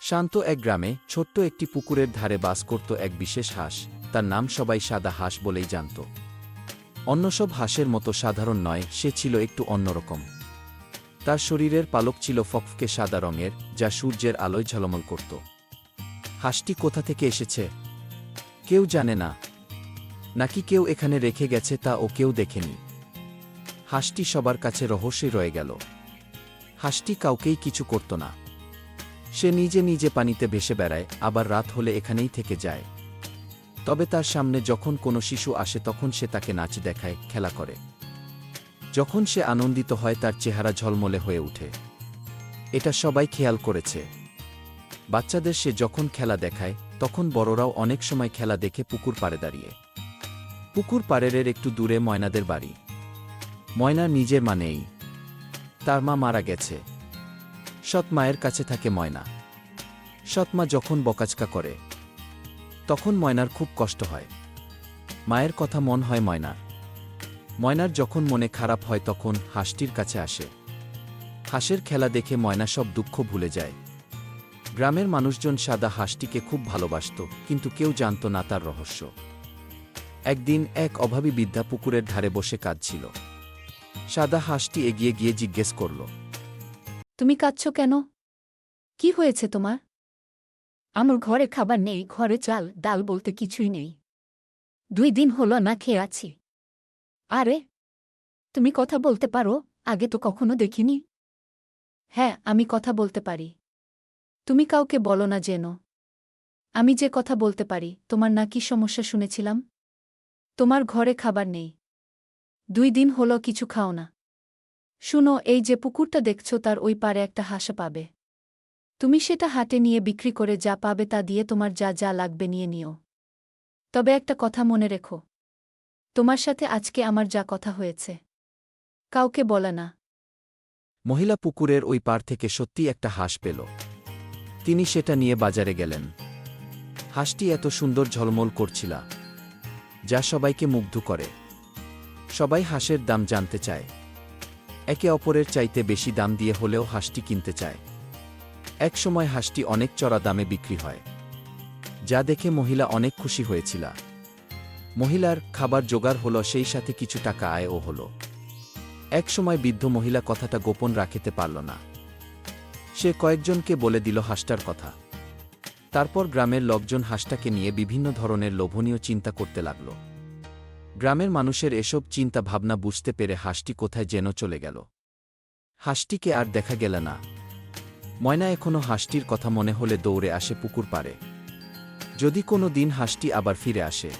শান্ত এক গ্রামে ছোট্ট একটি পুকুরের ধারে বাস করত এক বিশেষ হাঁস। তার নাম সবাই সাদা হাঁস বলেই জানত। অন্য সব হাঁসের মতো সাধারণ নয়, সে ছিল একটু অন্যরকম। তার শরীরের পালক ছিল ফকফকে সাদা রঙের, যা সূর্যের আলোয় ঝলমল করত। হাঁসটি কোথা থেকে এসেছে? কেউ জানে না। নাকি কেউ এখানে রেখে গেছে তা ও কেউ দেখেনি। হাঁসটি সবার কাছে রহস্যে রয়ে গেল। হাঁসটি কাউকেই কিছু করত না। সে নিজে নিজে পানিতে ভেসে বেড়ায়, আবার রাত হলে এখানেই থেকে যায়। তবে তার সামনে যখন কোনো শিশু আসে তখন সে তাকে নাচ দেখায়, খেলা করে। যখন সে আনন্দিত হয় তার চেহারা ঝলমলে হয়ে ওঠে। এটা সবাই খেয়াল করেছে। বাচ্চাদের সে যখন খেলা দেখায়, তখন বড়রাও অনেক সময় খেলা দেখে পুকুর পাড়ে দাঁড়িয়ে। পুকুর পাড়ের একটু দূরে ময়নাদের বাড়ি। ময়না নিজের মানেই তার মা মারা গেছে। সৎ মায়ের কাছে থাকে ময়না। সৎমা যখন বকাচকা করে, তখন ময়নার খুব কষ্ট হয়। মায়ের কথা মন হয় ময়নার। ময়নার যখন মনে খারাপ হয়, তখন হাঁসটির কাছে আসে। হাঁসের খেলা দেখে ময়না সব দুঃখ ভুলে যায়। গ্রামের মানুষজন সাদা হাঁসটিকে খুব ভালোবাসত, কিন্তু কেউ জানত না তার রহস্য। একদিন এক অভাবী বিদ্যা পুকুরের ধারে বসে কাঁদছিল। সাদা হাঁসটি এগিয়ে গিয়ে জিজ্ঞেস করল তুমি কাঁদছ কেন? কি হয়েছে তোমার? আমার ঘরে খাবার নেই ঘরে চাল ডাল বলতে কিছুই নেই। দুই দিন হলো না খেয়ে আছি। আরে তুমি কথা বলতে পারো? আগে তো কখনো দেখিনি। হ্যাঁ আমি কথা বলতে পারি। তুমি কাউকে বলো না যেন। আমি যে কথা বলতে পারি তোমার না কি সমস্যা শুনেছিলাম? তোমার ঘরে খাবার নেই। দুই দিন হলো কিছু খাও না। শুনো, এই যে পুকুরটা দেখছ, তার ওই পারে একটা হাসা পাবে। তুমি সেটা হাটে নিয়ে বিক্রি করে যা পাবে তা দিয়ে তোমার যা যা লাগবে নিয়ে নিও। তবে একটা কথা মনে রেখো। তোমার সাথে আজকে আমার যা কথা হয়েছে। কাউকে বলে না। মহিলা পুকুরের ওই পার থেকে সত্যি একটা হাঁস পেল। তিনি সেটা নিয়ে বাজারে গেলেন। হাঁসটি এত সুন্দর ঝলমল করছিল, যা সবাইকে মুগ্ধ করে। সবাই হাঁসের দাম জানতে চায়। একে অপরের চাইতে বেশি দাম দিয়ে হলেও হাঁসটি কিনতে চায়। এক সময় হাঁসটি অনেক চড়া দামে বিক্রি হয়। যা দেখে মহিলা অনেক খুশি হয়েছিল। মহিলার খাবার জোগাড় হল, সেই সাথে কিছু টাকা আয়ও হল। এক সময় বৃদ্ধ মহিলা কথাটা গোপন রাখিতে পারল না। সে কয়েকজনকে বলে দিল হাঁসটার কথা। তারপর গ্রামের লোকজন হাঁসটাকে নিয়ে বিভিন্ন ধরনের লোভনীয় চিন্তা করতে লাগল। গ্রামের মানুষের এসব চিন্তা ভাবনা বুঝতে পেরে হাঁসটি কোথায় যেন চলে গেল। হাঁসটিকে আর দেখা গেল না। ময়না এখনও হাঁসটির কথা মনে হলে দৌড়ে আসে পুকুর পাড়ে। যদি কোনো দিন হাঁসটি আবার ফিরে আসে।